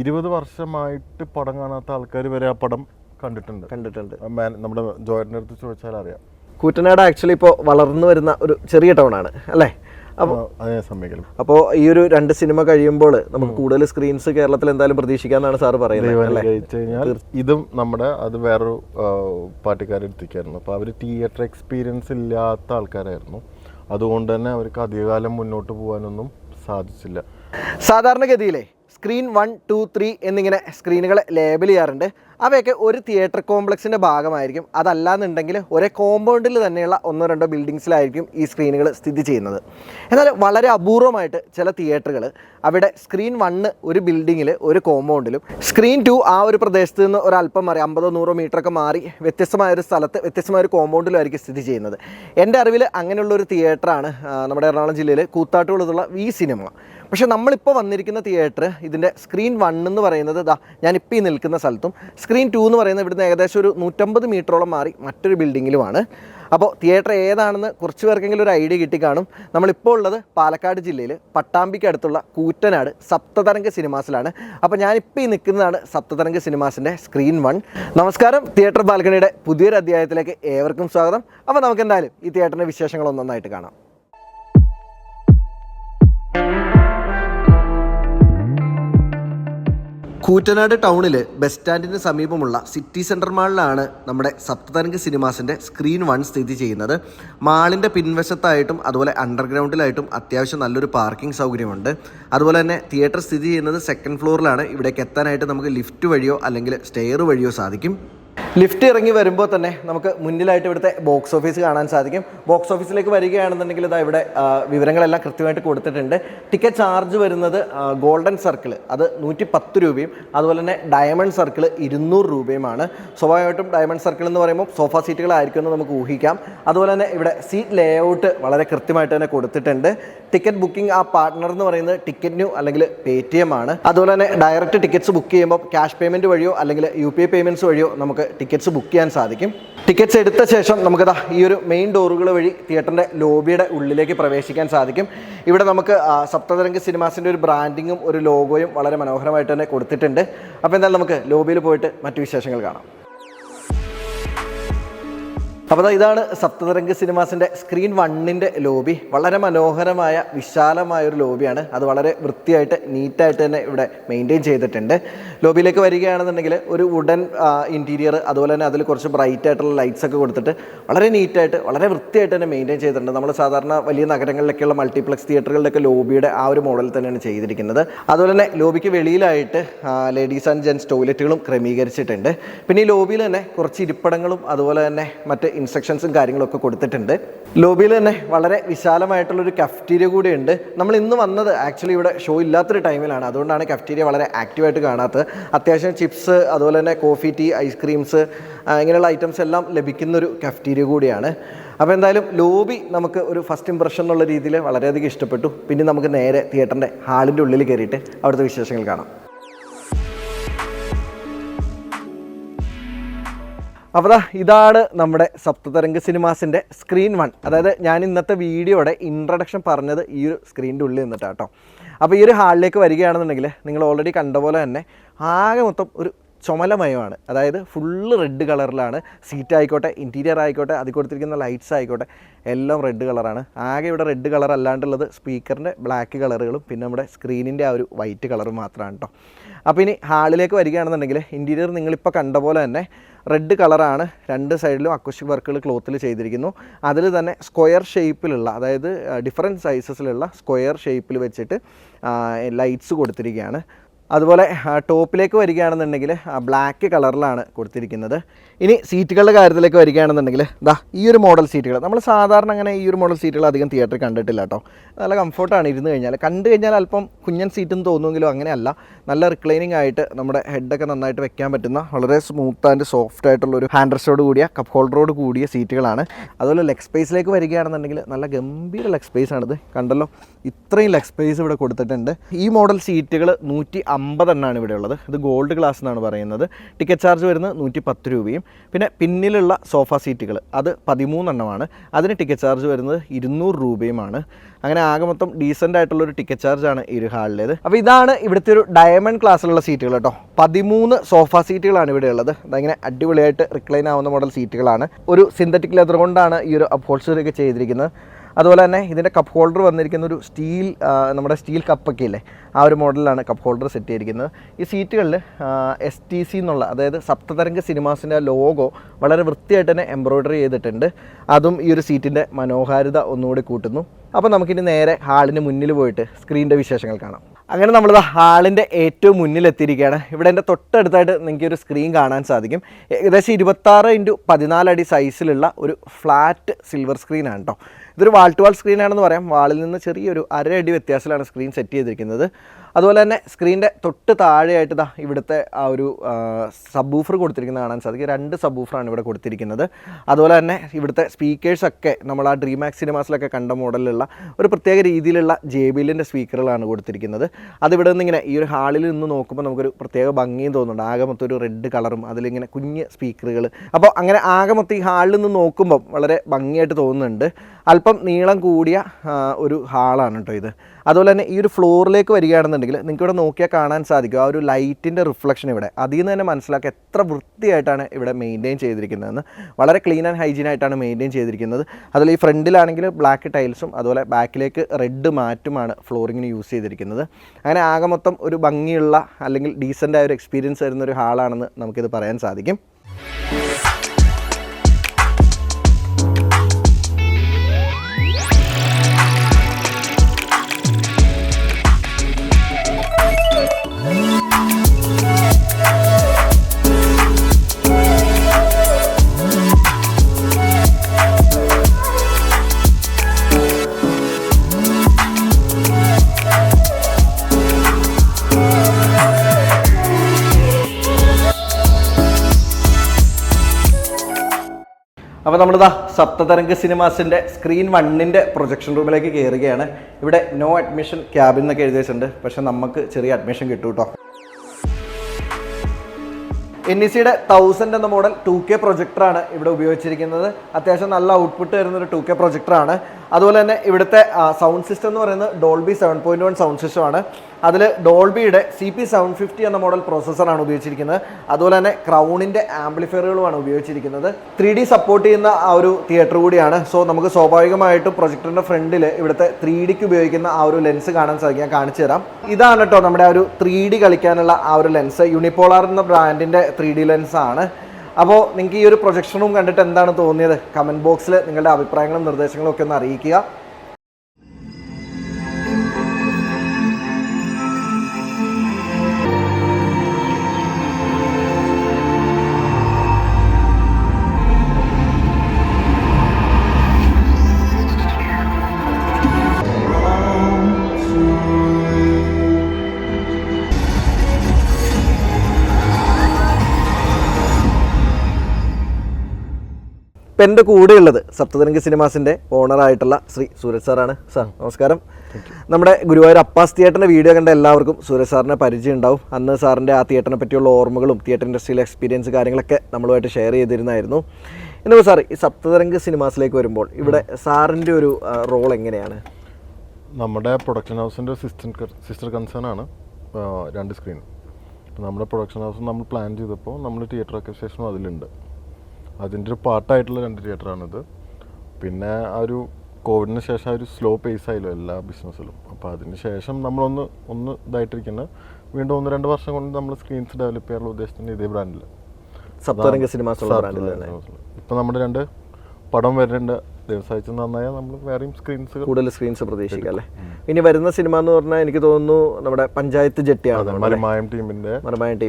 ഇരുപത് വർഷമായിട്ട് പടം കാണാത്ത ആൾക്കാർ വരെ ആ പടം കണ്ടിട്ടുണ്ട്. കണ്ടിട്ടുണ്ട്. നമ്മുടെ ജോയറിന്റെ അടുത്ത് ചോദിച്ചാൽ അറിയാം. കൂറ്റനാട് ആക്ച്വലി ഇപ്പോൾ വളർന്നു വരുന്ന ഒരു ചെറിയ ടൗൺ ആണ് അല്ലേ? അപ്പോൾ അപ്പോൾ ഈ ഒരു രണ്ട് സിനിമ കഴിയുമ്പോൾ നമുക്ക് കൂടുതൽ സ്ക്രീൻസ് കേരളത്തിൽ എന്തായാലും പ്രതീക്ഷിക്കാന്നാണ് സാർ പറയുന്നത് ഇതും നമ്മുടെ അത് വേറൊരു പാർട്ടിക്കാരെടുത്തേക്കായിരുന്നു അപ്പോൾ അവർ തിയേറ്റർ എക്സ്പീരിയൻസ് ഇല്ലാത്ത ആൾക്കാരായിരുന്നു. അതുകൊണ്ട് തന്നെ അവർക്ക് അധികകാലം മുന്നോട്ട് പോകാനൊന്നും സാധിച്ചില്ല. സാധാരണഗതിയിലെ സ്ക്രീൻ വൺ ടു ത്രീ എന്നിങ്ങനെ സ്ക്രീനുകൾ ലേബൽ ചെയ്യാറുണ്ട്. അവയൊക്കെ ഒരു തിയേറ്റർ കോംപ്ലക്സിന്റെ ഭാഗമായിരിക്കും. അതല്ലാന്നുണ്ടെങ്കിൽ ഒരേ കോമ്പൗണ്ടിൽ തന്നെയുള്ള ഒന്നോ രണ്ടോ ബിൽഡിങ്സിലായിരിക്കും ഈ സ്ക്രീനുകൾ സ്ഥിതി ചെയ്യുന്നത്. എന്നാൽ വളരെ അപൂർവമായിട്ട് ചില തിയേറ്ററുകൾ അവിടെ സ്ക്രീൻ വണ്ണ് ഒരു ബിൽഡിങ്ങിൽ ഒരു കോമ്പൗണ്ടിലും സ്ക്രീൻ ടു ആ ഒരു പ്രദേശത്ത് നിന്ന് ഒരല്പം മാറി അമ്പതോ നൂറോ മീറ്ററൊക്കെ മാറി വ്യത്യസ്തമായ ഒരു സ്ഥലത്ത് വ്യത്യസ്തമായ ഒരു കോമ്പൗണ്ടിലായിരിക്കും സ്ഥിതി ചെയ്യുന്നത്. എന്റെ അറിവിൽ അങ്ങനെയുള്ള ഒരു തിയേറ്ററാണ് നമ്മുടെ എറണാകുളം ജില്ലയിൽ കൂത്താട്ടുകുളത്തുള്ള വി സിനിമ. പക്ഷെ നമ്മളിപ്പോൾ വന്നിരിക്കുന്ന തിയേറ്റർ ഇതിന്റെ സ്ക്രീൻ വൺ എന്ന് പറയുന്നത് ഇതാ ഞാനിപ്പോൾ ഈ നിൽക്കുന്ന സ്ഥലത്തും സ്ക്രീൻ ടു എന്ന് പറയുന്നത് ഇവിടുന്ന് ഏകദേശം ഒരു നൂറ്റമ്പത് മീറ്ററോളം മാറി മറ്റൊരു ബിൽഡിങ്ങിലുമാണ്. അപ്പോൾ തിയേറ്റർ ഏതാണെന്ന് കുറച്ച് പേർക്കെങ്കിലും ഒരു ഐഡിയ കിട്ടിക്കാണും നമ്മളിപ്പോൾ ഉള്ളത് പാലക്കാട് ജില്ലയിൽ പട്ടാമ്പിക്ക് അടുത്തുള്ള കൂറ്റനാട് സപ്തതരംഗ സിനിമാസിലാണ്. അപ്പോൾ ഞാനിപ്പോൾ ഈ നിൽക്കുന്നതാണ് സപ്തതരംഗ സിനിമാസിന്റെ സ്ക്രീൻ വൺ നമസ്കാരം തിയേറ്റർ ബാൽക്കണിയുടെ പുതിയൊരു അധ്യായത്തിലേക്ക് ഏവർക്കും സ്വാഗതം. അപ്പോൾ നമുക്ക് എന്തായാലും ഈ തിയേറ്ററിന്റെ വിശേഷങ്ങളൊന്നൊന്നായിട്ട് കാണാം. കൂറ്റനാട് ടൗണിൽ ബസ് സ്റ്റാൻഡിന് സമീപമുള്ള സിറ്റി സെന്റർ മാളിലാണ് നമ്മുടെ സപ്തതരംഗ സിനിമാസിന്റെ സ്ക്രീൻ വൺ സ്ഥിതി ചെയ്യുന്നത്. മാളിന്റെ പിൻവശത്തായിട്ടും അതുപോലെ അണ്ടർഗ്രൗണ്ടിലായിട്ടും അത്യാവശ്യം നല്ലൊരു പാർക്കിംഗ് സൗകര്യമുണ്ട്. അതുപോലെ തന്നെ തിയേറ്റർ സ്ഥിതി ചെയ്യുന്നത് സെക്കൻഡ് ഫ്ലോറിലാണ്. ഇവിടേക്ക് എത്താനായിട്ട് നമുക്ക് ലിഫ്റ്റ് വഴിയോ അല്ലെങ്കിൽ സ്റ്റെയർ വഴിയോ സാധിക്കും. ലിഫ്റ്റ് ഇറങ്ങി വരുമ്പോൾ തന്നെ നമുക്ക് മുന്നിലായിട്ട് ഇവിടുത്തെ ബോക്സ് ഓഫീസ് കാണാൻ സാധിക്കും. ബോക്സ് ഓഫീസിലേക്ക് വരികയാണെന്നുണ്ടെങ്കിൽ ഇതാ ഇവിടെ വിവരങ്ങളെല്ലാം കൃത്യമായിട്ട് കൊടുത്തിട്ടുണ്ട്. ടിക്കറ്റ് ചാർജ് വരുന്നത് ഗോൾഡൻ സർക്കിൾ അത് നൂറ്റി പത്ത് രൂപയും അതുപോലെ തന്നെ ഡയമണ്ട് സർക്കിൾ ഇരുന്നൂറ് രൂപയുമാണ്. സ്വാഭാവികമായിട്ടും ഡയമണ്ട് സർക്കിൾ എന്ന് പറയുമ്പോൾ സോഫ സീറ്റുകളായിരിക്കും എന്ന് നമുക്ക് ഊഹിക്കാം. അതുപോലെ തന്നെ ഇവിടെ സീറ്റ് ലേ ഔട്ട് വളരെ കൃത്യമായിട്ട് തന്നെ കൊടുത്തിട്ടുണ്ട്. ടിക്കറ്റ് ബുക്കിംഗ് ആ പാർട്ട്ണർ എന്ന് പറയുന്നത് ടിക്കറ്റ് ന്യൂ അല്ലെങ്കിൽ പേ ടി എം ആണ്. അതുപോലെ തന്നെ ഡയറക്റ്റ് ടിക്കറ്റ്സ് ബുക്ക് ചെയ്യുമ്പോൾ ക്യാഷ് പേയ്മെന്റ് വഴിയോ അല്ലെങ്കിൽ യു പി ഐ പേയ്മെന്റ്സ് വഴിയോ നമുക്ക് ടിക്കറ്റ്സ് ബുക്ക് ചെയ്യാൻ സാധിക്കും. ടിക്കറ്റ്സ് എടുത്ത ശേഷം നമുക്കതാ ഈ ഒരു മെയിൻ ഡോറുകൾ വഴി തിയേറ്ററിന്റെ ലോബിയുടെ ഉള്ളിലേക്ക് പ്രവേശിക്കാൻ സാധിക്കും. ഇവിടെ നമുക്ക് സപ്തതരംഗ് സിനിമാസിന്റെ ഒരു ബ്രാൻഡിങ്ങും ഒരു ലോഗോയും വളരെ മനോഹരമായിട്ട് തന്നെ കൊടുത്തിട്ടുണ്ട്. അപ്പോൾ എന്തായാലും നമുക്ക് ലോബിയിൽ പോയിട്ട് മറ്റു വിശേഷങ്ങൾ കാണാം. അപ്പോൾ ഇതാണ് സപ്തതരംഗ സിനിമാസിന്റെ സ്ക്രീൻ വണ്ണിന്റെ ലോബി. വളരെ മനോഹരമായ വിശാലമായ ഒരു ലോബിയാണ്. അത് വളരെ വൃത്തിയായിട്ട് നീറ്റായിട്ട് തന്നെ ഇവിടെ മെയിന്റെയിൻ ചെയ്തിട്ടുണ്ട്. ലോബിയിലേക്ക് വരികയാണെന്നുണ്ടെങ്കിൽ ഒരു വുഡൻ ഇന്റീരിയർ അതുപോലെ തന്നെ അതിൽ കുറച്ച് ബ്രൈറ്റ് ആയിട്ടുള്ള ലൈറ്റ്സ് ഒക്കെ കൊടുത്തിട്ട് വളരെ നീറ്റായിട്ട് വളരെ വൃത്തിയായിട്ട് തന്നെ മെയിന്റെയിൻ ചെയ്തിട്ടുണ്ട്. നമ്മൾ സാധാരണ വലിയ നഗരങ്ങളിലൊക്കെയുള്ള മൾട്ടിപ്ലക്സ് തിയേറ്ററുകളിലൊക്കെ ലോബിയുടെ ആ ഒരു മോഡൽ തന്നെയാണ് ചെയ്തിരിക്കുന്നത്. അതുപോലെ തന്നെ ലോബിക്ക് വെളിയിലായിട്ട് ലേഡീസ് ആൻഡ് ജെൻസ് ടോയ്ലറ്റുകളും ക്രമീകരിച്ചിട്ടുണ്ട്. പിന്നെ ഈ ലോബിയിൽ തന്നെ കുറച്ച് ഇരിപ്പിടങ്ങളും അതുപോലെ തന്നെ മറ്റ് ഇൻസ്ട്രക്ഷൻസും കാര്യങ്ങളൊക്കെ കൊടുത്തിട്ടുണ്ട്. ലോബിയിൽ തന്നെ വളരെ വിശാലമായിട്ടുള്ളൊരു കഫ്റ്റീരിയ കൂടിയുണ്ട്. നമ്മൾ ഇന്ന് വന്നത് ആക്ച്വലി ഇവിടെ ഷോ ഇല്ലാത്തൊരു ടൈമിലാണ് അതുകൊണ്ടാണ് കഫ്റ്റീരിയ വളരെ ആക്റ്റീവായിട്ട് കാണാത്തത്. അത്യാവശ്യം ചിപ്സ് അതുപോലെ തന്നെ കോഫി ടീ ഐസ്ക്രീംസ് ഇങ്ങനെയുള്ള ഐറ്റംസ് എല്ലാം ലഭിക്കുന്നൊരു കഫ്റ്റീരിയ കൂടിയാണ്. അപ്പോൾ എന്തായാലും ലോബി നമുക്ക് ഒരു ഫസ്റ്റ് ഇമ്പ്രഷൻ എന്നുള്ള രീതിയിൽ വളരെയധികം ഇഷ്ടപ്പെട്ടു. പിന്നെ നമുക്ക് നേരെ തിയേറ്ററിന്റെ ഹാളിന്റെ ഉള്ളിൽ കയറിയിട്ട് അവിടുത്തെ വിശേഷങ്ങൾ കാണാം. അപ്പോൾ ഇതാണ് നമ്മുടെ സപ്തതരംഗ സിനിമാസിന്റെ സ്ക്രീൻ വൺ. അതായത് ഞാൻ ഇന്നത്തെ വീഡിയോയുടെ ഇൻട്രഡക്ഷൻ പറഞ്ഞത് ഈ ഒരു സ്ക്രീനിന്റെ ഉള്ളിൽ നിന്നിട്ടാണ് കേട്ടോ അപ്പോൾ ഈ ഒരു ഹാളിലേക്ക് വരികയാണെന്നുണ്ടെങ്കിൽ നിങ്ങൾ ഓൾറെഡി കണ്ട പോലെ തന്നെ ആകെ മൊത്തം ഒരു ചുമലമയമാണ്. അതായത് ഫുള്ള് റെഡ് കളറിലാണ് സീറ്റ് ആയിക്കോട്ടെ ഇന്റീരിയർ ആയിക്കോട്ടെ അതിൽ കൊടുത്തിരിക്കുന്ന ലൈറ്റ്സ് ആയിക്കോട്ടെ എല്ലാം റെഡ് കളറാണ് ആകെ ഇവിടെ റെഡ് കളർ അല്ലാണ്ടുള്ളത് സ്പീക്കറിന്റെ ബ്ലാക്ക് കളറുകളും പിന്നെ നമ്മുടെ സ്ക്രീനിന്റെ ആ ഒരു വൈറ്റ് കളറും മാത്രമാണ് കേട്ടോ അപ്പോൾ ഇനി ഹാളിലേക്ക് വരികയാണെന്നുണ്ടെങ്കിൽ ഇന്റീരിയർ നിങ്ങളിപ്പോൾ കണ്ട പോലെ തന്നെ റെഡ് കളറാണ് രണ്ട് സൈഡിലും അക്വസ്റ്റിക് വർക്കുകൾ ക്ലോത്തിൽ ചെയ്തിരിക്കുന്നു. അതിൽ തന്നെ സ്ക്വയർ ഷേപ്പിലുള്ള അതായത് ഡിഫറെന്റ് സൈസസിലുള്ള സ്ക്വയർ ഷേപ്പിൽ വെച്ചിട്ട് ലൈറ്റ്സ് കൊടുത്തിരിക്കുകയാണ്. അതുപോലെ ടോപ്പിലേക്ക് വരികയാണെന്നുണ്ടെങ്കിൽ ബ്ലാക്ക് കളറിലാണ് കൊടുത്തിരിക്കുന്നത്. ഇനി സീറ്റുകളുടെ കാര്യത്തിലേക്ക് വരികയാണെന്നുണ്ടെങ്കിൽ ദാ ഈ ഒരു മോഡൽ സീറ്റുകൾ. നമ്മൾ സാധാരണ അങ്ങനെ ഈ ഒരു മോഡൽ സീറ്റുകൾ അധികം തിയേറ്ററിൽ കണ്ടിട്ടില്ല കേട്ടോ. നല്ല കംഫർട്ടാണ് ഇരുന്ന് കഴിഞ്ഞാൽ കണ്ടു കഴിഞ്ഞാൽ അല്പം കുഞ്ഞൻ സീറ്റെന്ന് തോന്നുമെങ്കിലും അങ്ങനെയല്ല. നല്ല റിക്ലൈനിങ് ആയിട്ട് നമ്മുടെ ഹെഡൊക്കെ നന്നായിട്ട് വെക്കാൻ പറ്റുന്ന വളരെ സ്മൂത്ത് ആൻഡ് സോഫ്റ്റ് ആയിട്ടുള്ള ഒരു ഹാൻഡ് റെസ്റ്റോട് കൂടിയ കപ്പ് ഹോൾഡറോട് കൂടിയ സീറ്റുകളാണ് അതുപോലെ ലെഗ് സ്പേസിലേക്ക് വരികയാണെന്നുണ്ടെങ്കിൽ നല്ല ഗംഭീര ലെഗ് സ്പേസ് ആണിത്. കണ്ടല്ലോ? ഇത്രയും ലെഗ് സ്പേസ് ഇവിടെ കൊടുത്തിട്ടുണ്ട്. ഈ മോഡൽ സീറ്റുകൾ നൂറ്റി അമ്പതെണ്ണമാണ് ഇവിടെ ഉള്ളത്. ഇത് ഗോൾഡ് ക്ലാസ് എന്നാണ് പറയുന്നത്. ടിക്കറ്റ് ചാർജ് വരുന്നത് നൂറ്റി പത്ത് രൂപയും. പിന്നെ പിന്നിലുള്ള സോഫ സീറ്റുകൾ അത് പതിമൂന്നെണ്ണമാണ്. അതിന് ടിക്കറ്റ് ചാർജ് വരുന്നത് ഇരുന്നൂറ് രൂപയുമാണ്. അങ്ങനെ ആകെ മൊത്തം ഡീസന്റ് ആയിട്ടുള്ള ഒരു ടിക്കറ്റ് ചാർജാണ് ഈ ഒരു ഹാളിലേത്. അപ്പോൾ ഇതാണ് ഇവിടുത്തെ ഒരു ഡയമണ്ട് ക്ലാസ്സിലുള്ള സീറ്റുകൾ കേട്ടോ. പതിമൂന്ന് സോഫ സീറ്റുകളാണ് ഇവിടെ ഉള്ളത്. അതങ്ങനെ അടിപൊളിയായിട്ട് റിക്ലൈൻ ആവുന്ന മോഡൽ സീറ്റുകളാണ് ഒരു സിന്തറ്റിക് ലെതർ കൊണ്ടാണ് ഈ ഒരു അപ്ഹോൾസ്റ്ററി ഒക്കെ ചെയ്തിരിക്കുന്നത്. അതുപോലെ തന്നെ ഇതിന്റെ കപ്പ് ഹോൾഡർ വന്നിരിക്കുന്ന ഒരു സ്റ്റീൽ നമ്മുടെ സ്റ്റീൽ കപ്പൊക്കെ ഇല്ലേ? ആ ഒരു മോഡലിലാണ് കപ്പ് ഹോൾഡർ സെറ്റ് ചെയ്തിരിക്കുന്നത്. ഈ സീറ്റുകളിൽ എസ് ടി സി എന്നുള്ള അതായത് സപ്തതരംഗ സിനിമാസിന്റെ ലോഗോ വളരെ വൃത്തിയായിട്ട് തന്നെ എംബ്രോയ്ഡറി ചെയ്തിട്ടുണ്ട്. അതും ഈ ഒരു സീറ്റിന്റെ മനോഹാരിത ഒന്നുകൂടി കൂട്ടുന്നു. അപ്പോൾ നമുക്കിനി നേരെ ഹാളിന് മുന്നിൽ പോയിട്ട് സ്ക്രീനിന്റെ വിശേഷങ്ങൾ കാണാം. അങ്ങനെ നമ്മൾ ഹാളിന്റെ ഏറ്റവും മുന്നിലെത്തിയിരിക്കുകയാണ് ഇവിടെ എന്റെ തൊട്ടടുത്തായിട്ട് നിങ്ങൾക്ക് ഒരു സ്ക്രീൻ കാണാൻ സാധിക്കും. ഏകദേശം ഇരുപത്താറ് ഇന്റു പതിനാലടി സൈസിലുള്ള ഒരു ഫ്ലാറ്റ് സിൽവർ സ്ക്രീനാണ് കേട്ടോ ഇതൊരു വാൾ ടു വാൾ സ്ക്രീനാണെന്ന് പറയാം. വാളിൽ നിന്ന് ചെറിയൊരു അര അടി വ്യത്യാസത്തിലാണ് സ്ക്രീൻ സെറ്റ് ചെയ്തിരിക്കുന്നത്. അതുപോലെ തന്നെ സ്ക്രീനിന്റെ തൊട്ട് താഴെയായിട്ട് ഇതാ ഇവിടുത്തെ ആ ഒരു സബ്ബൂഫർ കൊടുത്തിരിക്കുന്നത് കാണാൻ സാധിക്കും. രണ്ട് സബ്ബൂഫറാണ് ഇവിടെ കൊടുത്തിരിക്കുന്നത്. അതുപോലെ തന്നെ ഇവിടുത്തെ സ്പീക്കേഴ്സൊക്കെ നമ്മൾ ആ ഡ്രീം ആക്സ് സിനിമാസിലൊക്കെ കണ്ട മോഡലിലുള്ള ഒരു പ്രത്യേക രീതിയിലുള്ള ജെ ബി എല്ലിന്റെ സ്പീക്കറുകളാണ് കൊടുത്തിരിക്കുന്നത്. അതിവിടെ നിന്ന് ഇങ്ങനെ ഈ ഒരു ഹാളിൽ നിന്ന് നോക്കുമ്പോൾ നമുക്കൊരു പ്രത്യേക ഭംഗിയും തോന്നുന്നുണ്ട്. ആകെ മൊത്തം ഒരു റെഡ് കളറും അതിലിങ്ങനെ കുഞ്ഞ് സ്പീക്കറുകൾ. അപ്പോൾ അങ്ങനെ ആകെ മൊത്തം ഈ ഹാളിൽ നിന്ന് നോക്കുമ്പം വളരെ ഭംഗിയായിട്ട് തോന്നുന്നുണ്ട്. അല്പം നീളം കൂടിയ ഒരു ഹാളാണ് കേട്ടോ ഇത്. അതുപോലെ തന്നെ ഈ ഒരു ഫ്ലോറിലേക്ക് വരികയാണെന്നുണ്ടെങ്കിൽ നിങ്ങൾക്ക് ഇവിടെ നോക്കിയാൽ കാണാൻ സാധിക്കും. ആ ഒരു ലൈറ്റിന്റെ റിഫ്ലക്ഷൻ ഇവിടെ. അതിൽ നിന്ന് തന്നെ മനസ്സിലാക്കുക എത്ര വൃത്തിയായിട്ടാണ് ഇവിടെ മെയിന്റെയിൻ ചെയ്തിരിക്കുന്നതെന്ന്. വളരെ ക്ലീൻ ആൻഡ് ഹൈജീൻ ആയിട്ടാണ് മെയിന്റെയിൻ ചെയ്തിരിക്കുന്നത്. അതുപോലെ ഈ ഫ്രണ്ടിലാണെങ്കിൽ ബ്ലാക്ക് ടൈൽസും അതുപോലെ ബാക്കിലേക്ക് റെഡ് മാറ്റുമാണ് ഫ്ലോറിങ്ങിന് യൂസ് ചെയ്തിരിക്കുന്നത്. അങ്ങനെ ആകെ മൊത്തം ഒരു ഭംഗിയുള്ള അല്ലെങ്കിൽ ഡീസന്റ് ആയ ഒരു എക്സ്പീരിയൻസ് തരുന്ന ഒരു ഹാളാണെന്ന് നമുക്കിത് പറയാൻ സാധിക്കും. അപ്പോൾ നമ്മളിതാ സപ്തതരംഗ സിനിമാസിന്റെ സ്ക്രീൻ വണ്ണിന്റെ പ്രൊജക്ഷൻ റൂമിലേക്ക് കയറുകയാണ് ഇവിടെ നോ അഡ്മിഷൻ ക്യാബിൻ എന്നൊക്കെ എഴുതിയിട്ടുണ്ട് വെച്ചിട്ടുണ്ട് പക്ഷെ നമുക്ക് ചെറിയ അഡ്മിഷൻ കിട്ടും കേട്ടോ എൻ ഇ സിയുടെ തൗസൻഡ് എന്ന മോഡൽ ടു കെ പ്രൊജക്ടറാണ് ഇവിടെ ഉപയോഗിച്ചിരിക്കുന്നത്. അത്യാവശ്യം നല്ല ഔട്ട്പുട്ട് വരുന്ന ഒരു ടു കെ പ്രൊജക്ടറാണ് അതുപോലെ തന്നെ ഇവിടുത്തെ സൗണ്ട് സിസ്റ്റം എന്ന് പറയുന്നത് Dolby seven point one sound സിസ്റ്റമാണ് അതിൽ ഡോൾബിയുടെ സി പി സെവൻ ഫിഫ്റ്റി എന്ന മോഡൽ പ്രോസസ്സറാണ് ഉപയോഗിച്ചിരിക്കുന്നത്. അതുപോലെ തന്നെ ക്രൗണിന്റെ ആംപ്ലിഫയറുകളുമാണ് ഉപയോഗിച്ചിരിക്കുന്നത്. ത്രീ ഡി സപ്പോർട്ട് ചെയ്യുന്ന ആ ഒരു തിയേറ്റർ കൂടിയാണ്. സോ നമുക്ക് സ്വാഭാവികമായിട്ടും പ്രൊജക്ടറിന്റെ ഫ്രണ്ടിൽ ഇവിടുത്തെ ത്രീ ഡിക്ക് ഉപയോഗിക്കുന്ന ആ ഒരു ലെൻസ് കാണാൻ സാധിക്കും. ഞാൻ കാണിച്ചു തരാം. ഇതാണ് കേട്ടോ നമ്മുടെ ആ ഒരു ത്രീ ഡി കളിക്കാനുള്ള ആ ഒരു ലെൻസ് യൂണിപ്പോളാർ എന്ന ബ്രാൻഡിന്റെ ത്രീ ഡി ലെൻസാണ് അപ്പോൾ നിങ്ങൾക്ക് ഈ ഒരു പ്രൊജക്ഷൻ റൂം കണ്ടിട്ട് എന്താണ് തോന്നിയത്? കമന്റ് ബോക്സിൽ നിങ്ങളുടെ അഭിപ്രായങ്ങളും നിർദ്ദേശങ്ങളും ഒക്കെ ഒന്ന് അറിയിക്കുക. ഇപ്പം എന്റെ കൂടെയുള്ളത് സപ്തതരംഗ സിനിമാസിന്റെ ഓണറായിട്ടുള്ള ശ്രീ സൂരജ് സാറാണ്. സാർ നമസ്കാരം. നമ്മുടെ ഗുരുവായൂർ അപ്പാസ് തിയേറ്ററിന്റെ വീഡിയോ കണ്ട എല്ലാവർക്കും സൂരജ് സാറിനെ പരിചയം ഉണ്ടാവും. അന്ന് സാറിന്റെ ആ തിയേറ്ററിനെ പറ്റിയുള്ള ഓർമ്മകളും തിയേറ്റർ ഇൻഡസ്ട്രിയിലെ എക്സ്പീരിയൻസ് കാര്യങ്ങളൊക്കെ നമ്മളുമായിട്ട് ഷെയർ ചെയ്തിരുന്നായിരുന്നു. എന്നിപ്പോൾ സാർ ഈ സപ്തതരംഗ സിനിമാസിലേക്ക് വരുമ്പോൾ ഇവിടെ സാറിന്റെ ഒരു റോൾ എങ്ങനെയാണ്? നമ്മുടെ പ്രൊഡക്ഷൻ ഹൗസിന്റെ സിസ്റ്റർ സിസ്റ്റർ കൺസേൺ ആണ് രണ്ട് സ്ക്രീൻ നമ്മുടെ പ്രൊഡക്ഷൻ ഹൗസ് നമ്മൾ പ്ലാൻ ചെയ്തപ്പോൾ നമ്മൾ തിയേറ്റർ അക്കോസിയേഷനും അതിലുണ്ട്. അതിന്റെ ഒരു പാർട്ടായിട്ടുള്ള രണ്ട് തിയേറ്ററാണിത്. പിന്നെ ആ ഒരു കോവിഡിന് ശേഷം ആ ഒരു സ്ലോ പേസ് ആയില്ലോ എല്ലാ ബിസിനസ്സിലും. അപ്പോൾ അതിന് ശേഷം നമ്മളൊന്ന് ഒന്ന് ഇതായിട്ടിരിക്കുന്നത് വീണ്ടും ഒന്ന് രണ്ട് വർഷം കൊണ്ട് നമ്മൾ സ്ക്രീൻസ് ഡെവലപ്പ് ചെയ്യാനുള്ള ഉദ്ദേശത്തിന്റെ ഇതേ ബ്രാൻഡിൽ സപ്തരംഗ സിനിമാസ് ഇപ്പം നമ്മുടെ രണ്ട് പടം വരേണ്ട ദിവസമാഴ്ച നന്നായാൽ നമ്മൾ വേറെയും സ്ക്രീൻസ് കൂടുതൽ സ്ക്രീൻസ് പ്രതീക്ഷിക്കാം അല്ലേ? ഇനി വരുന്ന സിനിമ എന്ന് പറഞ്ഞാൽ എനിക്ക് തോന്നുന്നു നമ്മുടെ പഞ്ചായത്ത് ജെട്ടിയാണ് മലമായം ടീമിന്റെ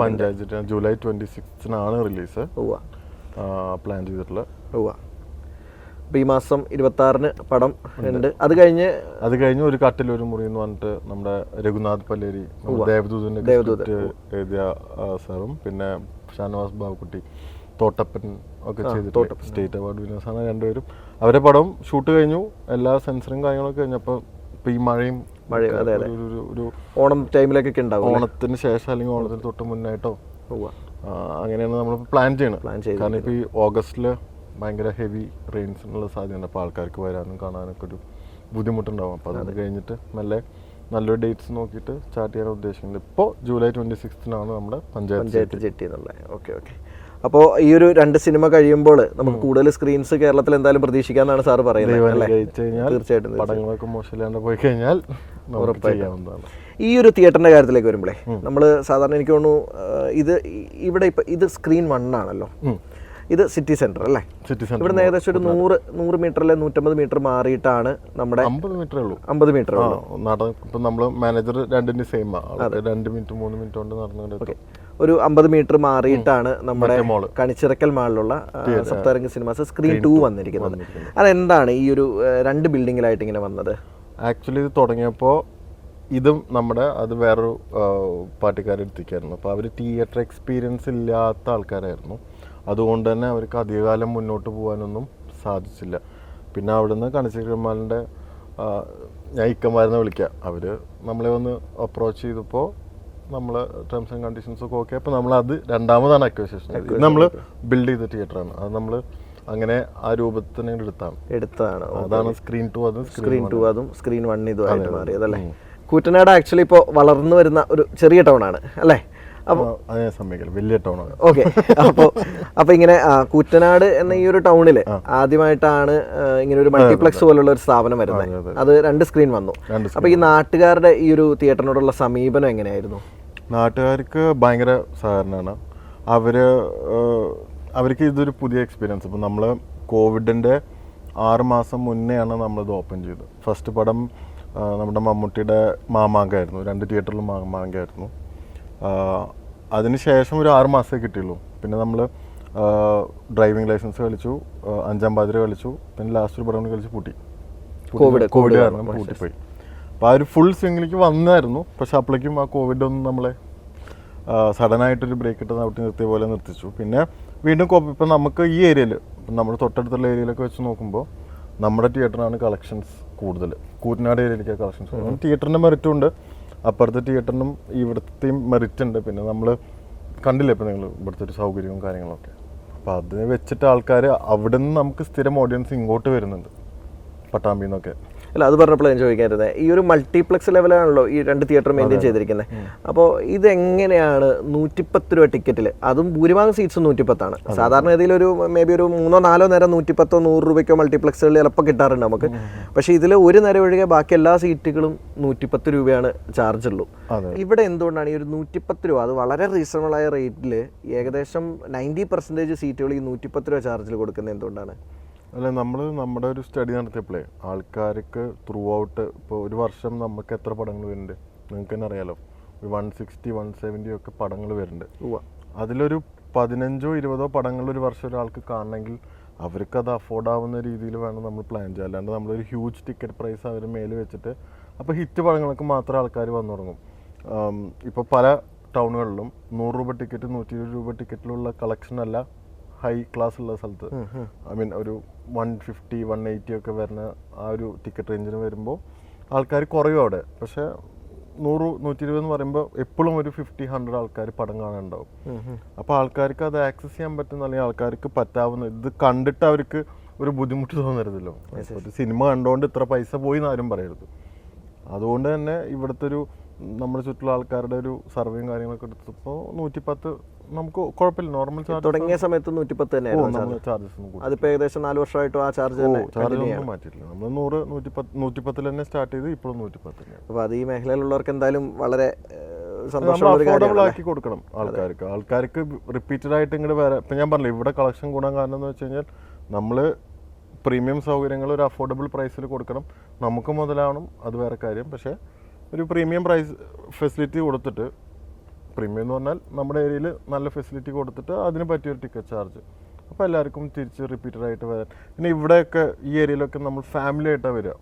പഞ്ചായത്ത് ജൂലൈ ട്വന്റി സിക്സിനാണ് റിലീസ്. പ്ലാൻ ചെയ്തിട്ടുള്ളത് ഉവ്വ. അപ്പോൾ ഈ മാസം ഇരുപത്തി ആറിന് പടം ഉണ്ട്. അത് കഴിഞ്ഞ് അത് കഴിഞ്ഞ് ഒരു കട്ടിൽ ഒരു മുറി എന്ന് പറഞ്ഞിട്ട് നമ്മുടെ രഘുനാഥ് പല്ലേരി നമ്മുടെ ദേവദൂത് എഴുതിയ സാറും പിന്നെ ഷാനവാസ് ബാബുക്കുട്ടി തോട്ടപ്പൻ ഒക്കെ ചെയ്തിട്ട് സ്റ്റേറ്റ് അവാർഡ് വിന്നേഴ്സ് ആണ് രണ്ടുപേരും. അവരെ പടം ഷൂട്ട് കഴിഞ്ഞു. എല്ലാ സെൻസറും കാര്യങ്ങളൊക്കെ കഴിഞ്ഞപ്പോൾ ഇപ്പൊ ഈ മഴയും മഴ അതെ അതെ. ഒരു- ഒരു- ഒരു ഓണം ടൈമിലേക്കൊക്കെ ഉണ്ടാവും ഓണത്തിന് ശേഷം അല്ലെങ്കിൽ ഓണത്തിന് തൊട്ട് മുന്നായിട്ടോ അങ്ങനെയാണ് നമ്മൾ പ്ലാൻ ചെയ്യണം പ്ലാൻ ചെയ്ത് കാരണം ഇപ്പോൾ ഈ ഓഗസ്റ്റിൽ ഭയങ്കര ഹെവി റെയിൻസിനുള്ള സാധ്യതയുണ്ട്. അപ്പോൾ ആൾക്കാർക്ക് വരാനും കാണാനൊക്കെ ഒരു ബുദ്ധിമുട്ടുണ്ടാവും. അപ്പോൾ അത്. കഴിഞ്ഞിട്ട് നല്ല നല്ലൊരു ഡേറ്റ്സ് നോക്കിയിട്ട് സ്റ്റാർട്ട് ചെയ്യാൻ ഉദ്ദേശിക്കുന്നത് ഇപ്പോൾ ജൂലൈ ട്വന്റി സിക്സ്തിനാണ് നമ്മുടെ പഞ്ചായത്ത് പഞ്ചായത്ത് ജെട്ടി. എന്നുള്ളത് ഓക്കെ ഓക്കെ. അപ്പോൾ ഈ ഒരു രണ്ട് സിനിമ കഴിയുമ്പോൾ നമുക്ക് കൂടുതൽ സ്ക്രീൻസ് കേരളത്തിൽ എന്തായാലും പ്രതീക്ഷിക്കാന്നാണ് സാർ പറയുന്നത് തീർച്ചയായിട്ടും പടങ്ങളൊക്കെ മോശമില്ലാണ്ട് പോയി കഴിഞ്ഞാൽ ചെയ്യാവുന്നതാണ്. ഈ ഒരു തിയേറ്ററിന്റെ കാര്യത്തിലേക്ക് വരുമ്പോഴേ നമ്മൾ സാധാരണ എനിക്ക് തോന്നുന്നു ഇത് ഇവിടെ ഇപ്പൊ ഇത് സ്ക്രീൻ വൺ ആണല്ലോ. ഇത് സിറ്റി സെന്റർ അല്ലേ? സിറ്റി സെന്റർ ഇവിടെ ഏകദേശം ഒരു നൂറ് നൂറ് മീറ്ററിലെ നൂറ്റമ്പത് മീറ്റർ മാറിയിട്ടാണ് നമ്മുടെ അമ്പത് മീറ്റർ ഉള്ളൂ. അമ്പത് മീറ്റർ നട ഇപ്പം നമ്മൾ മാനേജർ രണ്ടിന് സെയിം രണ്ട് മിനിറ്റ് മൂന്ന് മിനിറ്റ് കൊണ്ട് നടന്നു ഒരു അമ്പത് മീറ്റർ മാറിയിട്ടാണ് നമ്മുടെ കണിച്ചിറക്കൽ മാളിലുള്ള സപ്തരംഗ സിനിമാസ് സ്ക്രീൻ ടു വന്നിരിക്കുന്നത്. അതെന്താണ് ഈ ഒരു രണ്ട് ബിൽഡിങ്ങിലായിട്ട് ഇങ്ങനെ വന്നത്? ആക്ച്വലി ഇത് തുടങ്ങിയപ്പോൾ ഇതും നമ്മുടെ അത് വേറൊരു പാർട്ടിക്കാരെടുത്തേക്കായിരുന്നു അപ്പോൾ അവർ തിയേറ്റർ എക്സ്പീരിയൻസ് ഇല്ലാത്ത ആൾക്കാരായിരുന്നു. അതുകൊണ്ട് തന്നെ അവർക്ക് അധികകാലം മുന്നോട്ട് പോകാനൊന്നും സാധിച്ചില്ല. പിന്നെ അവിടുന്ന് കണിച്ചിക്കന്മാരുടെ ഞാൻ ഇക്കന്മാരെന്ന് വിളിക്കാം. അവർ നമ്മളെ ഒന്ന് അപ്രോച്ച് ചെയ്തപ്പോൾ നമ്മൾ ടേംസ് ആൻഡ് കണ്ടീഷൻസ് ഒക്കെ ഓക്കെ അപ്പോൾ നമ്മൾ അത് രണ്ടാമതാണ് അക്വസേഷൻ ഇത് നമ്മൾ ബിൽഡ് ചെയ്ത തിയേറ്ററാണ് അത് നമ്മൾ അങ്ങനെ ആ രൂപത്തിന് എടുത്താണ്. എടുത്തതാണ്. അതാണ് സ്ക്രീൻ ടു അതും സ്ക്രീൻ സ്ക്രീൻ ടു അതും സ്ക്രീൻ വൺ ഇതുമായിട്ട് മാറിയതല്ലേ? കൂറ്റനാട് ആക്ച്വലി ഇപ്പോൾ വളർന്നു വരുന്ന ഒരു ചെറിയ ടൗണാണ് ആണ് അല്ലേ? അപ്പോൾ വലിയ ടൗണാണ് ഓക്കെ അപ്പോൾ അപ്പോൾ ഇങ്ങനെ കൂറ്റനാട് എന്ന ഈ ഒരു ടൗണിൽ ആദ്യമായിട്ടാണ് ഇങ്ങനെ ഒരു മൾട്ടിപ്ലക്സ് പോലുള്ള ഒരു സ്ഥാപനം വരുന്നത്. അത് രണ്ട് സ്ക്രീൻ വന്നു. അപ്പോൾ ഈ നാട്ടുകാരുടെ ഈ ഒരു തിയേറ്ററിനോടുള്ള സമീപനം എങ്ങനെയായിരുന്നു? നാട്ടുകാർക്ക് ഭയങ്കര സഹകരണമാണ്. അവർ അവർക്ക് ഇതൊരു പുതിയ എക്സ്പീരിയൻസ് ഇപ്പം നമ്മൾ കോവിഡിന്റെ ആറ് മാസം മുന്നെയാണ് നമ്മളിത് ഓപ്പൺ ചെയ്തത്. ഫസ്റ്റ് പടം നമ്മുടെ മമ്മൂട്ടിയുടെ മാമാങ്കായിരുന്നു. രണ്ട് തിയേറ്ററിലും മാമാങ്കായിരുന്നു. അതിന് ശേഷം ഒരു ആറ് മാസമേ കിട്ടിയുള്ളൂ. പിന്നെ നമ്മൾ ഡ്രൈവിംഗ് ലൈസൻസ് കളിച്ചു അഞ്ചാം പാതിര കളിച്ചു പിന്നെ ലാസ്റ്റ് ഒരു പടം കളിച്ച് പൂട്ടി. കോവിഡ്, കോവിഡ് കാരണം പൂട്ടിപ്പോയി. അപ്പോൾ ആ ഒരു ഫുൾ സ്വിങ്ങിലേക്ക് വന്നായിരുന്നു. പക്ഷെ അപ്പോഴേക്കും ആ കോവിഡ് ഒന്നും നമ്മളെ സഡനായിട്ടൊരു ബ്രേക്ക് ഇട്ട് അവിടെ നിർത്തിയ പോലെ നിർത്തിച്ചു. പിന്നെ വീണ്ടും കോപ്പി ഇപ്പം നമുക്ക് ഈ ഏരിയയിൽ നമ്മുടെ തൊട്ടടുത്തുള്ള ഏരിയയിലൊക്കെ വെച്ച് നോക്കുമ്പോൾ നമ്മുടെ തിയേറ്ററിനാണ് കളക്ഷൻസ് കൂടുതൽ കൂറ്റനാട് ഏരിയയിലേക്ക് കളക്ഷൻസ് തോന്നുന്നു തിയേറ്ററിന്റെ മെറിറ്റും ഉണ്ട്. അപ്പുറത്തെ തിയേറ്ററിനും ഇവിടുത്തെയും മെറിറ്റ് ഉണ്ട്. പിന്നെ നമ്മൾ കണ്ടില്ലേ ഇപ്പം നിങ്ങൾ ഇവിടുത്തെ ഒരു സൗകര്യവും കാര്യങ്ങളൊക്കെ? അപ്പോൾ അത് വെച്ചിട്ട് ആൾക്കാർ അവിടെ നിന്ന് നമുക്ക് സ്ഥിരം ഓഡിയൻസ് ഇങ്ങോട്ട് വരുന്നുണ്ട്. പട്ടാമ്പിയിൽ നിന്നൊക്കെ അല്ല അത് പറഞ്ഞപ്പോൾ ഞാൻ ചോദിക്കാറുണ്ട് ഈ ഒരു മൾട്ടിപ്ലക്സ് ലെവലാണല്ലോ ഈ രണ്ട് തിയേറ്റർ മെയിന്റെയിൻ ചെയ്തിരിക്കുന്നത് അപ്പോൾ ഇതെങ്ങനെയാണ് നൂറ്റിപ്പത്ത് രൂപ ടിക്കറ്റിൽ അതും ഭൂരിഭാഗം സീറ്റ്സും നൂറ്റിപ്പത്താണ്. സാധാരണ ഇതിൽ ഒരു മേ ബി ഒരു മൂന്നോ നാലോ നേരം നൂറ്റിപ്പത്തോ നൂറ് രൂപയ്ക്കോ മൾട്ടിപ്ലക്സുകളിൽ ചിലപ്പോൾ കിട്ടാറുണ്ട് നമുക്ക്. പക്ഷേ ഇതിൽ ഒരു നേരം ഒഴികെ ബാക്കി എല്ലാ സീറ്റുകളും നൂറ്റിപ്പത്ത് രൂപയാണ് ചാർജ് ഉള്ളൂ. ഇവിടെ എന്തുകൊണ്ടാണ് ഈ ഒരു നൂറ്റിപ്പത്ത് രൂപ? അത് വളരെ റീസണബിൾ ആയ റേറ്റിൽ ഏകദേശം നയന്റി പെർസെന്റേജ് സീറ്റുകൾ ഈ നൂറ്റിപ്പത്ത് രൂപ ചാർജിൽ കൊടുക്കുന്നത് എന്തുകൊണ്ടാണ്? അല്ല നമ്മൾ നമ്മുടെ ഒരു സ്റ്റഡി നടത്തിയപ്പോഴേ ആൾക്കാർക്ക് ത്രൂ ഔട്ട് ഇപ്പോൾ ഒരു വർഷം നമുക്ക് എത്ര പടങ്ങൾ വരുന്നുണ്ട്? നിങ്ങൾക്ക് തന്നെ അറിയാലോ. ഒരു വൺ സിക്സ്റ്റി വൺ സെവന്റി ഒക്കെ പടങ്ങൾ വരുന്നുണ്ട്. അതിലൊരു പതിനഞ്ചോ ഇരുപതോ പടങ്ങൾ ഒരു വർഷം ഒരാൾക്ക് കാണണമെങ്കിൽ അവർക്ക് അത് അഫോർഡ് ആവുന്ന രീതിയിൽ വേണം നമ്മൾ പ്ലാൻ ചെയ്യാം അല്ലാണ്ട് നമ്മളൊരു ഹ്യൂജ് ടിക്കറ്റ് പ്രൈസ് അവർ മേലിൽ വെച്ചിട്ട് അപ്പോൾ ഹിറ്റ് പടങ്ങൾക്ക് മാത്രം ആൾക്കാർ വന്നു തുടങ്ങും ഇപ്പോൾ പല ടൗണുകളിലും നൂറ് രൂപ ടിക്കറ്റ് നൂറ്റി ഇരുപത് രൂപ ടിക്കറ്റിലുള്ള കളക്ഷൻ അല്ല ഹൈ ക്ലാസ് ഉള്ള സ്ഥലത്ത്. ഐ മീൻ ഒരു വൺ ഫിഫ്റ്റി വൺ എയ്റ്റി ഒക്കെ വരുന്ന ആ ഒരു ടിക്കറ്റ് റേഞ്ചിന് വരുമ്പോൾ ആൾക്കാർ കുറയും അവിടെ. പക്ഷേ നൂറ് നൂറ്റി ഇരുപത് എന്ന് പറയുമ്പോൾ എപ്പോഴും ഒരു ഫിഫ്റ്റി ഹൺഡ്രഡ് ആൾക്കാർ പടം കാണാനുണ്ടാവും. അപ്പോൾ ആൾക്കാർക്ക് അത് ആക്സസ് ചെയ്യാൻ പറ്റുന്ന അല്ലെങ്കിൽ ആൾക്കാർക്ക് പറ്റാവുന്ന ഇത് കണ്ടിട്ട് അവർക്ക് ഒരു ബുദ്ധിമുട്ട് തോന്നരുതല്ലോ. ഒരു സിനിമ കണ്ടുകൊണ്ട് ഇത്ര പൈസ പോയി എന്നാരും പറയരുത്. അതുകൊണ്ട് തന്നെ ഇവിടുത്തെ ഒരു നമ്മുടെ ചുറ്റുള്ള ആൾക്കാരുടെ ഒരു സർവേയും കാര്യങ്ങളൊക്കെ എടുത്തപ്പോൾ നൂറ്റിപ്പത്ത് നമുക്ക് കുഴപ്പമില്ല. നോർമൽ ചാർജ് തുടങ്ങിയ സമയത്ത് നൂറ്റിപ്പത്ത് തന്നെയായിരുന്നു നമ്മൾ ചാർജസ് ഒന്നും കൂടി അതിപ്പോ ഏകദേശം നാല് വർഷമായിട്ടും ആ ചാർജ് തന്നെ ചാർജ് ഒന്നും മാറ്റിയിട്ടില്ല. നമ്മൾ നൂറ് നൂറ്റിപ്പത്ത് നൂറ്റിപ്പത്തിൽ തന്നെ സ്റ്റാർട്ട് ചെയ്ത് ഇപ്പോഴും നൂറ്റിപ്പത്ത് തന്നെയാണ്. അപ്പൊ അത് ഈ മേഖലയിലുള്ളവർക്ക് എന്തായാലും വളരെ സന്തോഷമുള്ള ആക്കി കൊടുക്കണം ആൾക്കാർക്ക്. ആൾക്കാർക്ക് റിപ്പീറ്റഡ് ആയിട്ട് ഇങ്ങോട്ട് വരാം ഇപ്പം ഞാൻ പറഞ്ഞില്ല ഇവിടെ കളക്ഷൻ കൂടാൻ കാരണം എന്ന് വെച്ച് കഴിഞ്ഞാൽ നമ്മൾ പ്രീമിയം സൗകര്യങ്ങൾ ഒരു അഫോർഡബിൾ പ്രൈസിൽ കൊടുക്കണം. നമുക്ക് മുതലാവണം അത് വേറെ കാര്യം. പക്ഷേ ഒരു പ്രീമിയം പ്രൈസ് ഫെസിലിറ്റി കൊടുത്തിട്ട് പ്രീമിയം എന്ന് പറഞ്ഞാൽ നമ്മുടെ ഏരിയയിൽ നല്ല ഫെസിലിറ്റി കൊടുത്തിട്ട് അതിന് പറ്റിയൊരു ടിക്കറ്റ് ചാർജ് അപ്പോൾ എല്ലാവർക്കും തിരിച്ച് റിപ്പീറ്റഡ് ആയിട്ട് വരാൻ. പിന്നെ ഇവിടെയൊക്കെ ഈ ഏരിയയിലൊക്കെ നമ്മൾ ഫാമിലി ആയിട്ടാണ് വരിക.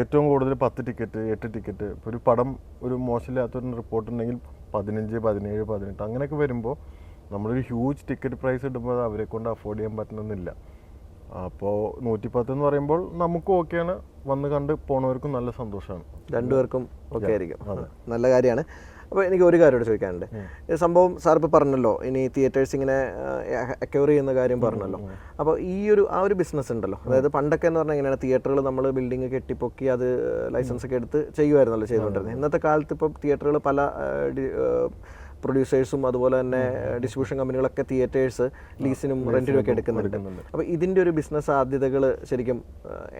ഏറ്റവും കൂടുതൽ പത്ത് ടിക്കറ്റ് എട്ട് ടിക്കറ്റ് ഇപ്പോൾ ഒരു പടം ഒരു മോശമില്ലാത്തൊരു റിപ്പോർട്ട് ഉണ്ടെങ്കിൽ പതിനഞ്ച് പതിനേഴ് പതിനെട്ട് അങ്ങനെയൊക്കെ വരുമ്പോൾ നമ്മളൊരു ഹ്യൂജ് ടിക്കറ്റ് പ്രൈസ് ഇടുമ്പോൾ അവരെ കൊണ്ട് അഫോർഡ് ചെയ്യാൻ പറ്റണമെന്നില്ല അപ്പോൾ നൂറ്റിപ്പത്ത് എന്ന് പറയുമ്പോൾ നമുക്കും ഓക്കെയാണ് വന്ന് കണ്ട് പോണവർക്കും നല്ല സന്തോഷമാണ്. രണ്ടുപേർക്കും ഓക്കെ ആയിരിക്കും. നല്ല കാര്യമാണ്. അപ്പോൾ എനിക്ക് ഒരു കാര്യം കൂടെ ചോദിക്കാനുണ്ട്. സംഭവം സാർ ഇപ്പോൾ പറഞ്ഞല്ലോ ഇനി തിയേറ്റേഴ്സ് ഇങ്ങനെ അക്യൂർ ചെയ്യുന്ന കാര്യം പറഞ്ഞല്ലോ. അപ്പോൾ ഈ ഒരു ആ ഒരു ബിസിനസ് ഉണ്ടല്ലോ. അതായത് പണ്ടൊക്കെ എന്ന് പറഞ്ഞാൽ എങ്ങനെയാണ് തിയേറ്ററുകൾ നമ്മൾ ബിൽഡിംഗ് കെട്ടിപ്പൊക്കി അത് ലൈസൻസ് ഒക്കെ എടുത്ത് ചെയ്യുമായിരുന്നല്ലോ ചെയ്തുകൊണ്ടിരുന്നത്. ഇന്നത്തെ കാലത്ത് ഇപ്പോൾ തിയേറ്ററുകൾ പല പ്രൊഡ്യൂസേഴ്സും അതുപോലെ തന്നെ ഡിസ്ട്രിബ്യൂഷൻ കമ്പനികളൊക്കെ തിയേറ്റേഴ്സ് ലീസിനും റെന്റിനും ഒക്കെ എടുക്കുന്നുണ്ട്. അപ്പോൾ ഇതിന്റെ ഒരു ബിസിനസ് സാധ്യതകൾ ശരിക്കും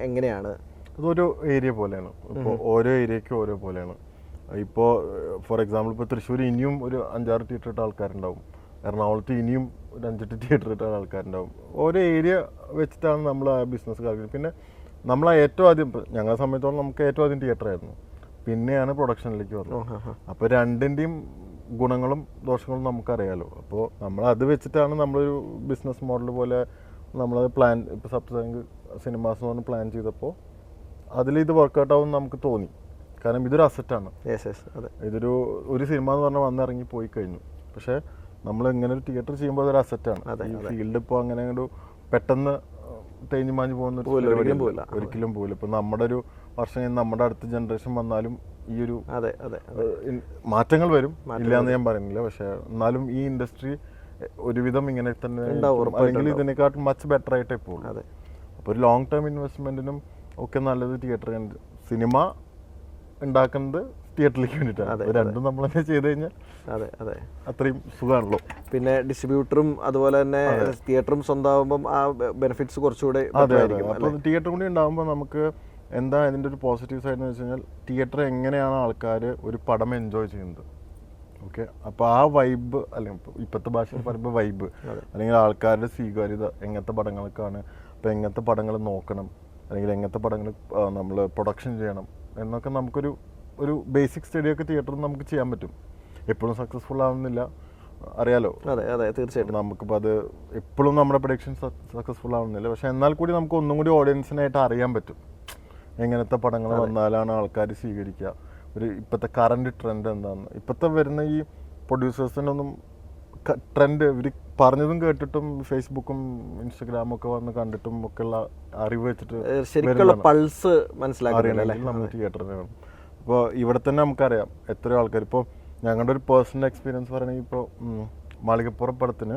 എങ്ങനെയാണ്? അതൊരു ഏരിയ പോലെയാണ്. ഇപ്പോൾ ഓരോ ഏരിയയ്ക്കും ഓരോ പോലെയാണ്. ഇപ്പോൾ ഫോർ എക്സാമ്പിൾ ഇപ്പോൾ തൃശ്ശൂർ ഇനിയും ഒരു അഞ്ചാറ് തിയേറ്റർ ഇട്ട ആൾക്കാരുണ്ടാവും. എറണാകുളത്ത് ഇനിയും ഒരു അഞ്ചെട്ട് തിയേറ്റർ ഇട്ട ആൾക്കാരുണ്ടാവും. ഓരോ ഏരിയ വെച്ചിട്ടാണ് നമ്മൾ ആ ബിസിനസ് കാര്യം പിന്നെ നമ്മൾ ഏറ്റവും ആദ്യം ഞങ്ങളെ സംബന്ധിച്ചോളം നമുക്ക് ഏറ്റവും ആദ്യം തിയേറ്റർ ആയിരുന്നു. പിന്നെയാണ് പ്രൊഡക്ഷനിലേക്ക് വന്നത്. അപ്പോൾ രണ്ടിന്റെയും ഗുണങ്ങളും ദോഷങ്ങളും നമുക്കറിയാലോ. അപ്പോൾ നമ്മൾ അത് വെച്ചിട്ടാണ് നമ്മളൊരു ബിസിനസ് മോഡൽ പോലെ നമ്മളത് പ്ലാൻ ഇപ്പോൾ സബ്സാങ്ക് സിനിമാസ് എന്ന് പറഞ്ഞ് പ്ലാൻ ചെയ്തപ്പോൾ അതിൽ ഇത് വർക്കൗട്ട് ആവും നമുക്ക് തോന്നി. കാരണം ഇതൊരു അസറ്റാണ് ഇതൊരു ഒരു സിനിമ എന്ന് പറഞ്ഞാൽ വന്നിറങ്ങി പോയി കഴിഞ്ഞു. പക്ഷേ നമ്മൾ ഇങ്ങനെ ഒരു തിയേറ്റർ ചെയ്യുമ്പോൾ അതൊരു അസറ്റാണ് ഈ ഫീൽഡ് ഇപ്പോൾ അങ്ങനെ ഒരു പെട്ടെന്ന് തേഞ്ഞു മാഞ്ഞു പോകുന്ന ഒരിക്കലും പോകില്ല ഒരിക്കലും ഇപ്പൊ നമ്മുടെ ഒരു വർഷം കഴിഞ്ഞ് നമ്മുടെ അടുത്ത ജനറേഷൻ വന്നാലും ഈ ഒരു അതെ അതെ മാറ്റങ്ങൾ വരും. ഇല്ലാന്ന് ഞാൻ പറയുന്നില്ല. പക്ഷേ എന്നാലും ഈ ഇൻഡസ്ട്രി ഒരുവിധം ഇങ്ങനെ തന്നെ അല്ലെങ്കിൽ ഇതിനെക്കാട്ടും മച്ച് ബെറ്റർ ആയിട്ടേ പോകും അപ്പോൾ ഒരു ലോങ് ടേം ഇൻവെസ്റ്റ്മെന്റിനും ഒക്കെ നല്ലത് തിയേറ്റർ സിനിമ ഉണ്ടാക്കുന്നത് തിയേറ്ററിലേക്ക് വേണ്ടിയിട്ടാണ്. രണ്ടും നമ്മൾ തന്നെ ചെയ്ത് കഴിഞ്ഞാൽ അതെ അതെ. അത്രയും സുഖമാണല്ലോ. പിന്നെ ഡിസ്ട്രിബ്യൂട്ടറും അതുപോലെ തന്നെ തിയേറ്ററും സ്വന്തമാകുമ്പം ആ ബെനിഫിറ്റ്സ് കുറച്ചുകൂടെ തിയേറ്റർ കൂടി ഉണ്ടാകുമ്പോൾ നമുക്ക് എന്താ ഇതിന്റെ ഒരു പോസിറ്റീവ് സൈഡ് എന്ന് വെച്ച് കഴിഞ്ഞാൽ തിയേറ്റർ എങ്ങനെയാണ് ആൾക്കാർ ഒരു പടം എൻജോയ് ചെയ്യുന്നത്? ഓക്കെ അപ്പോൾ ആ വൈബ് അല്ലെങ്കിൽ ഇപ്പൊ ഇപ്പോഴത്തെ ഭാഷയിൽ പറയുമ്പോൾ വൈബ് അല്ലെങ്കിൽ ആൾക്കാരുടെ സ്വീകാര്യത എങ്ങനത്തെ പടങ്ങൾക്കാണ് അപ്പോൾ എങ്ങനത്തെ പടങ്ങൾ നോക്കണം അല്ലെങ്കിൽ എങ്ങനത്തെ പടങ്ങൾ നമ്മൾ പ്രൊഡക്ഷൻ ചെയ്യണം എന്നൊക്കെ നമുക്കൊരു ഒരു ബേസിക് സ്റ്റഡി ഒക്കെ തിയേറ്ററിൽ നമുക്ക് ചെയ്യാൻ പറ്റും. എപ്പോഴും സക്സസ്ഫുൾ ആവുന്നില്ല. അറിയാലോ? അതെ അതെ തീർച്ചയായിട്ടും. നമുക്കിപ്പോൾ അത് എപ്പോഴും നമ്മുടെ പ്രൊഡക്ഷൻ സക്സസ്ഫുൾ ആവുന്നില്ല. പക്ഷേ എന്നാൽ കൂടി നമുക്ക് ഒന്നും കൂടി ഓഡിയൻസിനായിട്ട് അറിയാൻ പറ്റും. എങ്ങനത്തെ പടങ്ങൾ വന്നാലാണ് ആൾക്കാർ സ്വീകരിക്കുക. ഒരു ഇപ്പോഴത്തെ കറണ്ട് ട്രെൻഡ് എന്താണെന്ന് ഇപ്പോഴത്തെ വരുന്ന ഈ പ്രൊഡ്യൂസേഴ്സിനൊന്നും ട്രെൻഡ് ഇവർ പറഞ്ഞതും കേട്ടിട്ടും ഫേസ്ബുക്കും ഇൻസ്റ്റഗ്രാമും ഒക്കെ വന്ന് കണ്ടിട്ടും ഒക്കെ ഉള്ള അറിവ് വെച്ചിട്ട് ശരിക്കുള്ള പൾസ് മനസ്സിലാക്കിയാണ് അപ്പോൾ നമ്മൾ തിയേറ്ററിൽ വേണം. ഇപ്പോൾ ഇവിടെ തന്നെ നമുക്കറിയാം എത്രയോ ആൾക്കാർ ഇപ്പോൾ ഞങ്ങളുടെ ഒരു പേഴ്സണൽ എക്സ്പീരിയൻസ് പറയുകയാണെങ്കിൽ ഇപ്പോൾ മാളികപ്പുറം പടത്തിന്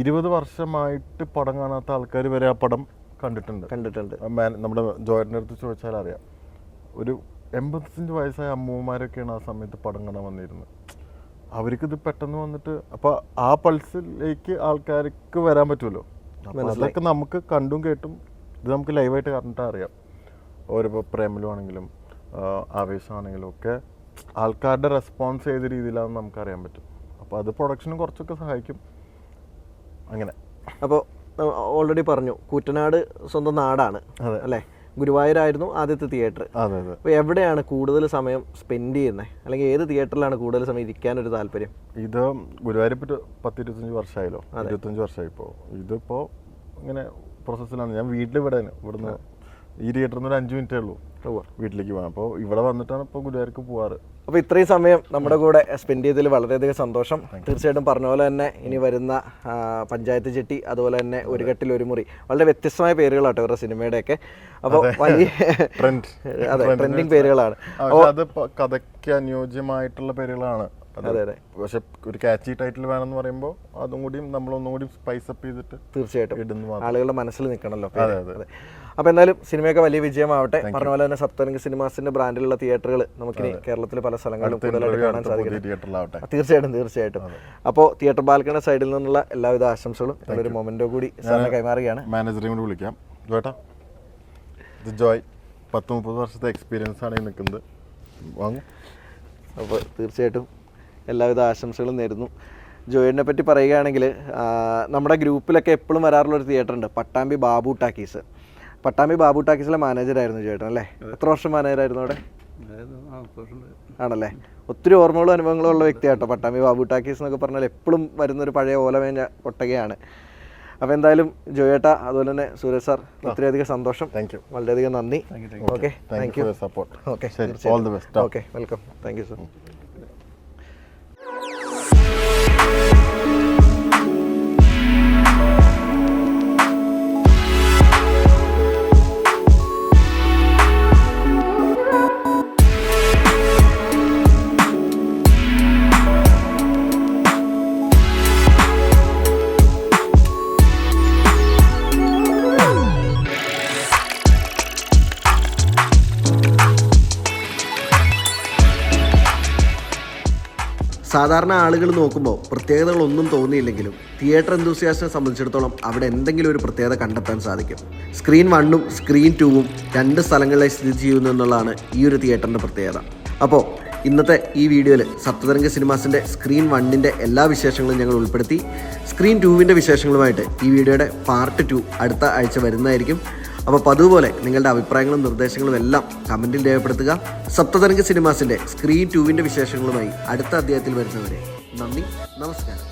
ഇരുപത് വർഷമായിട്ട് പടം കാണാത്ത ആൾക്കാർ വരെ ആ പടം കണ്ടിട്ടുണ്ട്. കണ്ടിട്ടുണ്ട്. നമ്മുടെ ജോയറിന്റെ അടുത്ത് ചോദിച്ചാൽ അറിയാം ഒരു എൺപത്തഞ്ച് വയസ്സായ അമ്മൂമ്മമാരൊക്കെയാണ് ആ സമയത്ത് പടം കാണാൻ വന്നിരുന്നത്. അവർക്ക് ഇത് പെട്ടെന്ന് വന്നിട്ട് അപ്പൊ ആ പൾസിലേക്ക് ആൾക്കാർക്ക് വരാൻ പറ്റുമല്ലോ. അതൊക്കെ നമുക്ക് കണ്ടും കേട്ടും ഇത് നമുക്ക് ലൈവായിട്ട് കണ്ടിട്ട് അറിയാം. ഓരോ പ്രേമലുമാണെങ്കിലും ആവേശമാണെങ്കിലും ഒക്കെ ആൾക്കാരുടെ റെസ്പോൺസ് ചെയ്ത രീതിയിലാണെന്ന് നമുക്ക് അറിയാൻ പറ്റും. അപ്പോൾ അത് പ്രൊഡക്ഷനും കുറച്ചൊക്കെ സഹായിക്കും. അങ്ങനെ. അപ്പോൾ ഓൾറെഡി പറഞ്ഞു കൂറ്റനാട് സ്വന്തം നാടാണ് അതെ. അല്ലേ? ഗുരുവായൂരായിരുന്നു ആദ്യത്തെ തിയേറ്റർ. അപ്പൊ അപ്പോൾ എവിടെയാണ് കൂടുതൽ സമയം സ്പെൻഡ് ചെയ്യുന്നത് അല്ലെങ്കിൽ ഏത് തിയേറ്ററിലാണ് കൂടുതൽ സമയം ഇരിക്കാൻ ഒരു താല്പര്യം? ഇത് ഗുരുവായൂരിപ്പോ പത്ത് ഇരുപത്തഞ്ച് വർഷമായല്ലോ ഇരുപത്തഞ്ച് വർഷമായി ഇപ്പോൾ ഇതിപ്പോൾ ഇങ്ങനെ പ്രോസസ്സിലാണ് ഞാൻ വീട്ടിൽ ഇവിടെ ഇവിടുന്ന് ഈ തിയേറ്ററിൽ നിന്ന് ഒരു അഞ്ച് മിനിറ്റേ ഉള്ളൂ. വീട്ടിലേക്ക് പോകാം അപ്പോൾ ഇവിടെ വന്നിട്ടാണ് ഇപ്പോൾ ഗുരുവായൂർക്ക് പോവാറ് അപ്പോൾ ഇത്രയും സമയം നമ്മുടെ കൂടെ സ്പെൻഡ് ചെയ്തതിൽ വളരെയധികം സന്തോഷം. തീർച്ചയായിട്ടും പറഞ്ഞ പോലെ തന്നെ ഇനി വരുന്ന പഞ്ചായത്ത് ചെട്ടി അതുപോലെ തന്നെ ഒരു കെട്ടിൽ ഒരു മുറി. വളരെ വ്യത്യസ്തമായ പേരുകളാട്ടോ ഇവരുടെ സിനിമയുടെയൊക്കെ. അപ്പോൾ വലിയ അതെ ട്രെൻഡിങ് പേരുകളാണ്. അത് കഥയ്ക്ക് അനുയോജ്യമായിട്ടുള്ള പേരുകളാണ്. അത് അതെ അതെ. പക്ഷെ ഒരു കാച്ചി ടൈറ്റിൽ വേണമെന്ന് പറയുമ്പോൾ അതും കൂടിയും നമ്മൾ ഒന്നും കൂടി സ്പൈസ് അപ്പ് ചെയ്തിട്ട് തീർച്ചയായിട്ടും. ആളുകളുടെ മനസ്സിൽ നിൽക്കണമല്ലോ അതെ, അതെ. അപ്പോൾ എന്തായാലും സിനിമയൊക്കെ വലിയ വിജയമാവട്ടെ. പറഞ്ഞ പോലെ തന്നെ സപ്തരംഗ സിനിമാസിന്റെ ബ്രാൻഡിലുള്ള തിയേറ്ററുകൾ നമുക്കിനി കേരളത്തിൽ പല സ്ഥലങ്ങളിലും കൂടുതലായിട്ട് കാണാൻ സാധിക്കും. തീർച്ചയായിട്ടും തീർച്ചയായിട്ടും. അപ്പോൾ തിയേറ്റർ ബാൽക്കണ സൈഡിൽ നിന്നുള്ള എല്ലാവിധ ആശംസകളും ഒരു മൊമെന്റോ കൂടി സാറിനെ കൈമാറുകയാണ്. മാനേജറെയും കൂടി വിളിക്കാം. ജോയ് പത്ത് മുപ്പത് വർഷത്തെ എക്സ്പീരിയൻസ് ആണ് നിൽക്കുന്നത്. വാങ്ങും. അപ്പോൾ തീർച്ചയായിട്ടും എല്ലാവിധ ആശംസകളും നേരുന്നു. ജോയിനെ പറ്റി പറയുകയാണെങ്കിൽ നമ്മുടെ ഗ്രൂപ്പിലൊക്കെ എപ്പോഴും വരാറുള്ള ഒരു തിയേറ്റർ ഉണ്ട് പട്ടാമ്പി ബാബു ടാക്കീസ് പട്ടാമ്പി ബാബു ടാക്കീസിലെ മാനേജറായിരുന്നു ചേട്ടൻ അല്ലേ? എത്ര വർഷം മാനേജറായിരുന്നു അവിടെ? ആണല്ലേ? ഒത്തിരി ഓർമ്മകളും അനുഭവങ്ങളും ഉള്ള വ്യക്തിയാട്ടോ പട്ടാമ്പി ബാബു ടാക്കീസ് എന്നൊക്കെ പറഞ്ഞാൽ എപ്പോഴും വരുന്നൊരു പഴയ ഓലമേഞ്ഞ കൊട്ടകയാണ് അപ്പോൾ എന്തായാലും ജോയേട്ട അതുപോലെ തന്നെ സുരേഷ് സാർ ഒത്തിരിയധികം സന്തോഷം. താങ്ക് യു വളരെയധികം നന്ദി. Okay thank you support okay all the best okay welcome thank you sir സാധാരണ ആളുകൾ നോക്കുമ്പോൾ പ്രത്യേകതകളൊന്നും തോന്നിയില്ലെങ്കിലും തിയേറ്റർ എന്തൂസിയാസിനെ സംബന്ധിച്ചിടത്തോളം അവിടെ എന്തെങ്കിലും ഒരു പ്രത്യേകത കണ്ടെത്താൻ സാധിക്കും. സ്ക്രീൻ വണ്ണും സ്ക്രീൻ ടൂവും രണ്ട് സ്ഥലങ്ങളിലായി സ്ഥിതി ചെയ്യുന്നു എന്നുള്ളതാണ് ഈ ഒരു തിയേറ്ററിന്റെ പ്രത്യേകത. അപ്പോൾ ഇന്നത്തെ ഈ വീഡിയോയിൽ സപ്തതരംഗ സിനിമാസിന്റെ സ്ക്രീൻ വണ്ണിന്റെ എല്ലാ വിശേഷങ്ങളും ഞങ്ങൾ ഉൾപ്പെടുത്തി. സ്ക്രീൻ ടൂവിന്റെ വിശേഷങ്ങളുമായിട്ട് ഈ വീഡിയോയുടെ പാർട്ട് ടു അടുത്ത ആഴ്ച വരുന്നതായിരിക്കും. അപ്പോൾ അതുപോലെ നിങ്ങളുടെ അഭിപ്രായങ്ങളും നിർദ്ദേശങ്ങളും എല്ലാം കമന്റിൽ രേഖപ്പെടുത്തുക. സപ്തതരംഗ സിനിമാസിന്റെ സ്ക്രീൻ ടൂവിന്റെ വിശേഷങ്ങളുമായി അടുത്ത അധ്യായത്തിൽ വരുന്നവരെ നന്ദി നമസ്കാരം.